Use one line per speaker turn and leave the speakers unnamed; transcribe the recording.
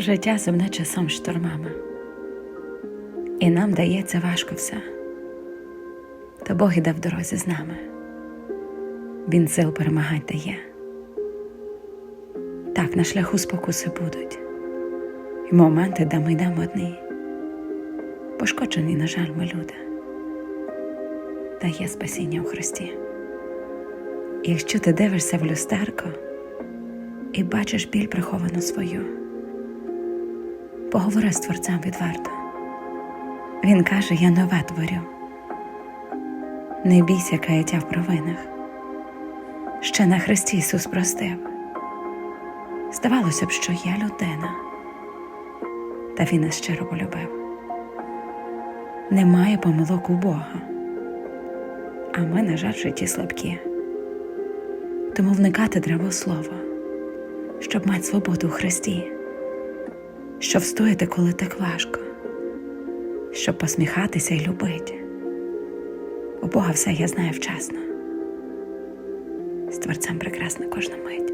Життя земне часом штормами, і нам дається важко все. Та Бог іде в дорозі з нами. Він сил перемагать дає. Так на шляху спокуси будуть, і моменти, де ми йдемо одні. Пошкоджені, на жаль, ми люди. Та є спасіння у Христі. І якщо ти дивишся в люстерко і бачиш біль приховану свою, поговори з творцем відверто. Він каже: Я нове творю. Не бійся каяття в провинах. Ще на Христі Ісус простив. Здавалося б, що я людина, та Він нас щиро полюбив. Немає помилок у Бога, а ми, на жаль, в житті слабкі. Тому вникати у слово, щоб мати свободу у Христі, щоб встояти, коли так важко, щоб посміхатися і любити. У Бога все я знаю вчасно. З творцем прекрасна кожна мить.